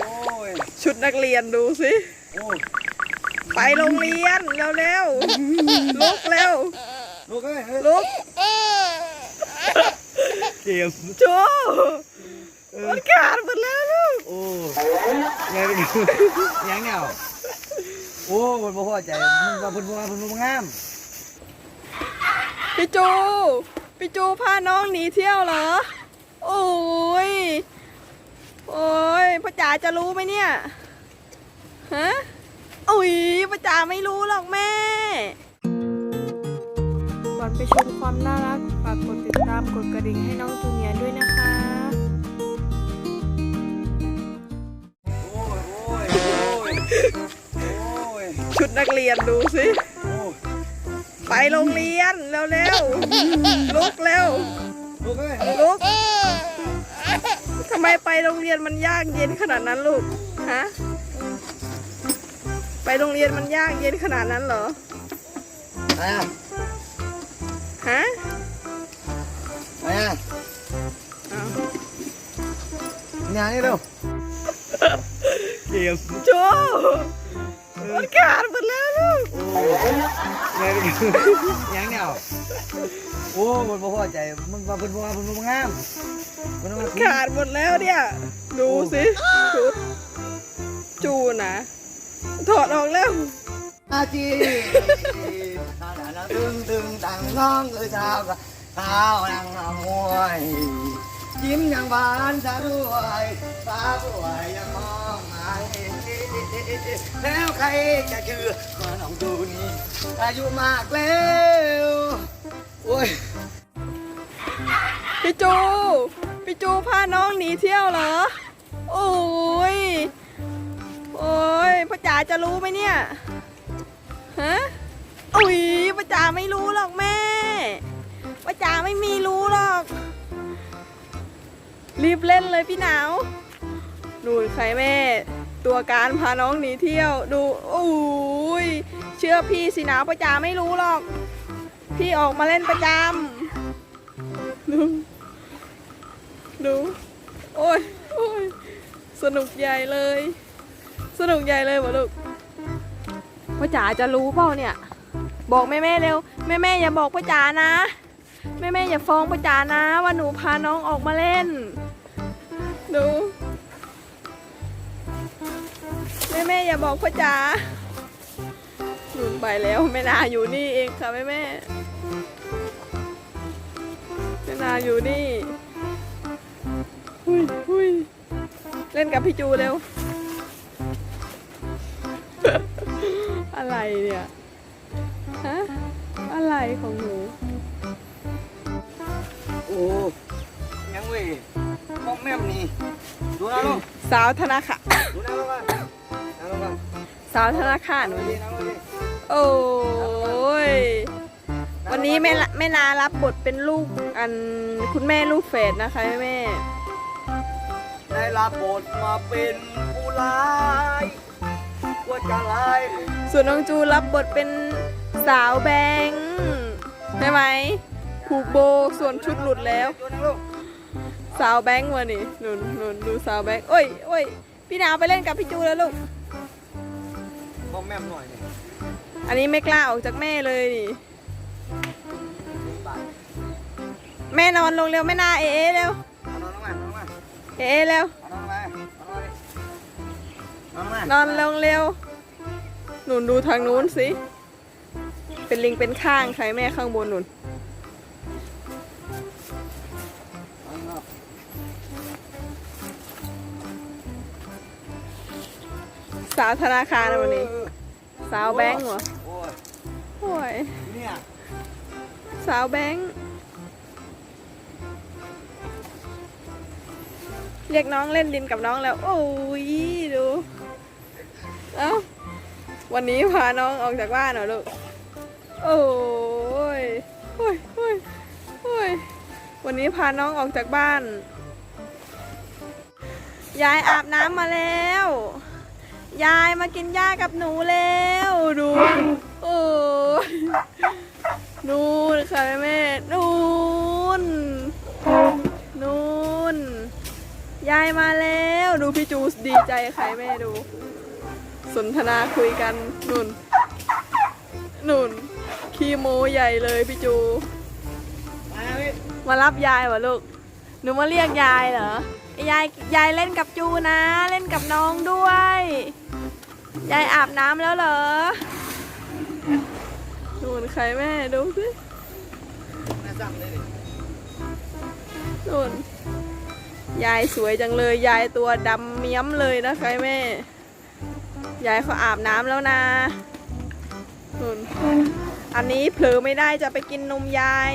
โอ้ยชุดนักเรียนดูสิ โอ้ยไปโรงเรียนเร็วๆลุกเร็วลูกเอ้ยเฮ้ยลุกเกมโจมันขาดหมดแล้วลูกโอ้ไงเป็นยังเงาโอ้มันบ่พอใจมึงว่าเพิ่นบ่ว่าเพิ่นบ่งามพี่จูพี่จูพาน้องหนีเที่ยวเหรอ โอ้ย โอ้ยพ่อจ๋าจะรู้ไหมเนี่ย ฮะ อุ้ยพ่อจ๋าไม่รู้หรอกแม่ ก่อนไปชมความน่ารักฝากกดติดตามกดกระดิ่งให้น้องจูเนียร์ด้วยนะคะ โอ้ยโอ้ยโอ้ยโอ้ยชุดนักเรียนดูสิ โอ้ยไปโรงเรียนเร็วๆ ลุกเร็วลูกเอ้ยเฮ้ยลุกทำ ไมไปโรงเรียนมันยากเย็นขนาดนั้นลูก ฮะ ไปโรงเรียนมันยากเย็นขนาดนั้นเหรอไปอะฮะไปอะอ้าวงานนี่เร็วเกมโจมันขาดหมดแล้วลูกโอ้ยไงเป็นยังเงาโอ้มันบ่พอใจมึงว่าเพิ่นบ่ว่าเพิ่นบ่งาม เพิ่นว่าขาดหมดแล้วเนี่ย ดูสิชุดจูนะถอดออกแล้ว อาจีตาดานาตึงตึงตังน้องเอ้ยสาวก็สาวนังมวย ยิ้มอย่างหวานซะด้วยสาวสวยยังมองมาเห็นแล้วใครจะเชื่อว่าน้องดูนี่อายุมากแล้วโอ้ย พี่จู พี่จูพาน้องหนีเที่ยวเหรอ โอ้ย โอ้ยพ่อจ๋าจะรู้ไหมเนี่ย ฮะ อุ้ยพ่อจ๋าไม่รู้หรอกแม่พ่อจ๋าไม่มีรู้หรอก รีบเล่นเลยพี่หนาวดูใครแม่ ตัวการพาน้องหนีเที่ยว ดูโอ้ย เชื่อพี่สิหนาวพ่อจ๋าไม่รู้หรอก พี่ออกมาเล่นประจำ ดู โอ้ยโอ้ยสนุกใหญ่เลย สนุกใหญ่เลยหมอลูกพ่อจ๋าจะรู้เปล่าเนี่ย บอกแม่แม่เร็วแม่แม่อย่าบอกพ่อจ๋านะ แม่แม่อย่าฟ้องพ่อจ๋านะ ว่าหนูพาน้องออกมาเล่น ดูแม่แม่อย่าบอกพ่อจ๋าหนุนไปแล้วแม่นาอยู่นี่เองค่ะแม่แม่แม่นาอยู่นี่ หุยหุยเล่นกับพี่จูเร็ว อะไรเนี่ย ฮะ อะไรของหนู โอ้ยังเว้ยมองแม่มนี่ดูนะลูกสาวธนาคารดูนะลูกว่านะลูกว่าสาวธนาคารดูวันดีนี้นะลูกดิโอ้ย วันนี้แม่ละแม่นารับบทเป็นลูกอันคุณแม่ลูกเฟดนะคะแม่แม่ได้ รับบทมาเป็นผู้ร้ายว่าจะร้ายส่วนน้องจูรับบทเป็นสาวแบงค์ใช่ไหมผูกโบส่วนชุดหลุดแล้วดูนะลูกสาวแบงค์วะนี่หนุนหนุนดูสาวแบงค์โอ้ยโอ้ยพี่นาวไปเล่นกับพี่จูแล้วลูกมองแม่มหน่อยนี่อันนี้ไม่กล้าออกจากแม่เลยนี่แม่นอนลงเร็วแม่นาเอเอเร็วเอานอนลงมาเอานอนลงมาเอเอเร็วเอา นอนลงเร็ว หนุนดูทางนู้นสิ เป็นลิงเป็นข้างใครแม่ข้างบนหนุนสาวธนาคารวันนี้ สาวแบงค์เหรอโอ้ยสาวแบงค์เรียกน้องเล่นดินกับน้องแล้ว โอ้ยดู วันนี้พาน้องออกจากบ้านเหรอลูก โอ้ยโอ้ยโอ้ยโอ้ยวันนี้พาน้องออกจากบ้าน ยายอาบน้ำมาแล้ว ยายมากินหญ้ากับหนูแล้วดูโอ้ยนู่นค่ะแม่แม่นู่นนู่นยายมาแล้ว ดูพี่จูดีใจใครแม่ดู สนทนาคุยกันนุ่น นุ่นคีโมใหญ่เลยพี่จู มาแล้วพี่มารับยายวะลูก หนูมาเรียกยายเหรอยายยายเล่นกับจูนะ เล่นกับน้องด้วย ยายอาบน้ำแล้วเหรอนู่นใครแม่ดูสิน่าซ้ำเลยดินู่นยายสวยจังเลย ยายตัวดำเมี้ยมเลยนะใครแม่ ยายเขาอาบน้ำแล้วนะนู่นอันนี้เผลอไม่ได้จะไปกินนมยาย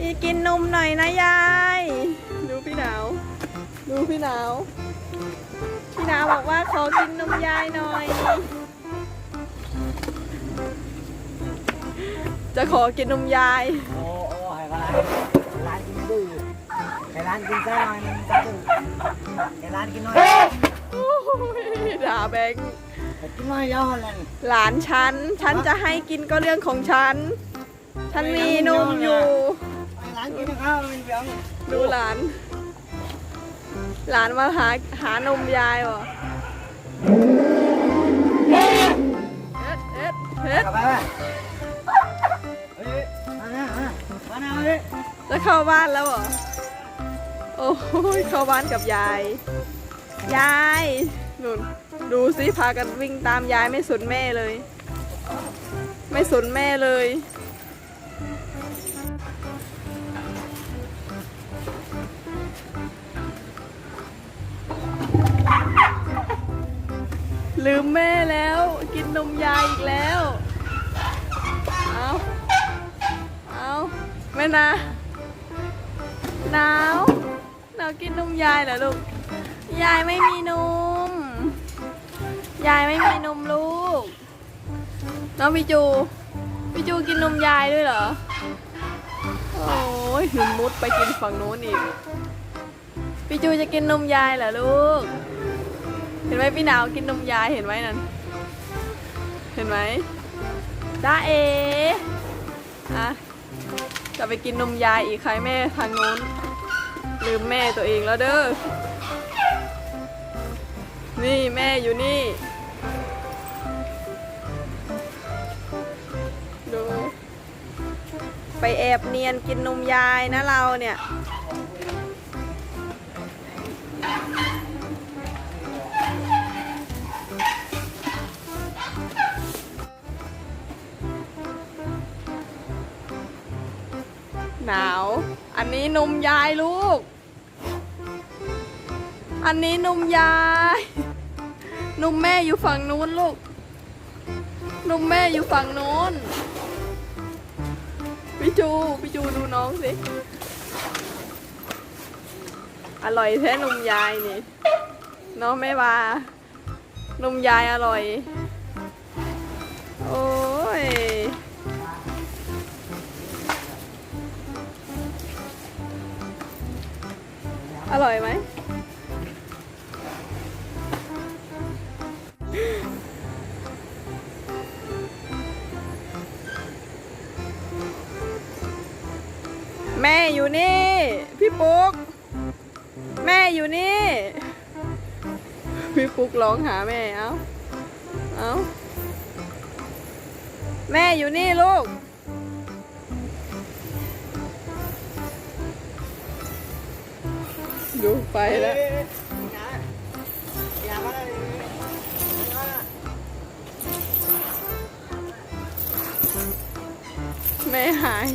นี่กินนมหน่อยนะยาย ดูพี่หนาว ดูพี่หนาว พี่หนาวบอกว่าขอกินนมยายหน่อย จะขอกินนมยาย โอ้โอ้ให้ร้านร้านกินดื้อให้ร้านกินซะหน่อยนึงซะดื้อให้ร้านกินหน่อยโอ้ย ด่าแบงค์ให้กินหน่อยย่อเลยหลานฉัน ฉันจะให้กินก็เรื่องของฉัน ฉันมีนมอยู่ให้ร้านกินข้าวเป็นเบียงดูหลาน หลานมาหาหานมยายเหรอเอ็ดเอ็ดเอ็ดกลับไปไหมเฮ้ยมาหน้ามามาหน้ามาดิจะเข้าบ้านแล้วเหรอ โอ้ยเข้าบ้านกับยาย ยายนุ่นดูสิพากันวิ่งตามยายไม่สนแม่เลย ไม่สนแม่เลย ลืมแม่แล้ว กินนมยายอีกแล้ว เอาเอาแม่นาหนาวหนาวกินนมยายเหรอลูก ยายไม่มีนม ยายไม่มีนมลูก น้องพี่จูพี่จูกินนมยายด้วยเหรอ โอ้ยหนุนมุดไปกินฝั่งโน้นอีก พี่จูจะกินนมยายเหรอลูก เห็นไหมพี่หนาวกินนมยายเห็นไหมนั่น เห็นไหมจ้าเออะจะไปกินนมยายอีกใครแม่ทางโน้นลืมแม่ตัวเองแล้วเด้อ นี่แม่อยู่นี่ ดู ไปแอบเนียนกินนมยายนะเราเนี่ย หนาว อันนี้นมยายลูก อันนี้นมยาย นมแม่อยู่ฝั่งนู้นลูก นุ่มแม่อยู่ฝั่งนู้นพี่จูพี่จูดูน้องสิ อร่อยแท้นมยายนี่ น้องแม่วานมยายอร่อย โอ้ย อร่อยไหม ปุ๊ก แม่อยู่นี่ พี่ปุ๊กร้องหาแม่เอาเอาแม่อยู่นี่ลูก ดูไปแล้วแม่หาย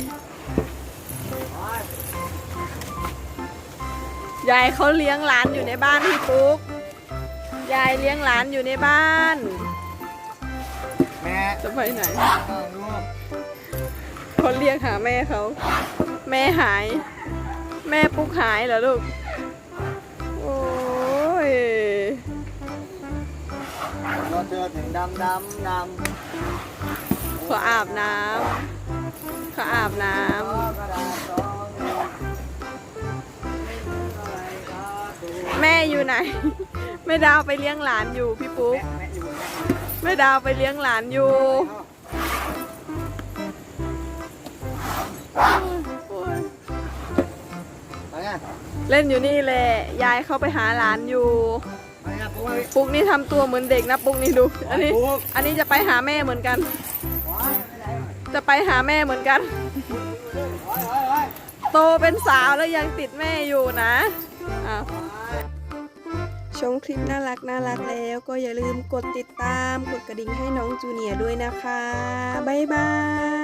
ยายเขาเลี้ยงหลานอยู่ในบ้านพี่ปุ๊ก ยายเลี้ยงหลานอยู่ในบ้าน แม่จะไปไหน เอาลูกเขาเรียกหาแม่เขา แม่หาย แม่ปุ๊กหายเหรอลูก โอ้ย เราเจอถึงดำดำดำเขาอาบน้ำเขาอาบน้กร แม่อยู่ไหน แม่ดาวไปเลี้ยงหลานอยู่พี่ปุ๊กแม่แม่อยู่แม่แม่ดาวไปเลี้ยงหลานอยู่โอ้ยไปไงจเล่นอยู่นี่แหละยายเขาไปหาหลานอยู่ไปนะปุ๊กไปปุ๊กนี่ทำตัวเหมือนเด็กนะปุ๊กนี่ดู อันนี้ปุ๊กอันนี้จะไปหาแม่เหมือนกันไปไหนจะไปหาแม่เหมือนกันไปไปไปโตเป็นสาวแล้วยังติดแม่อยู่นะอะ ชมคลิปน่ารักน่ารักแล้วก็อย่าลืมกดติดตามกดกระดิ่งให้น้องจูเนียร์ด้วยนะคะ บ๊ายบาย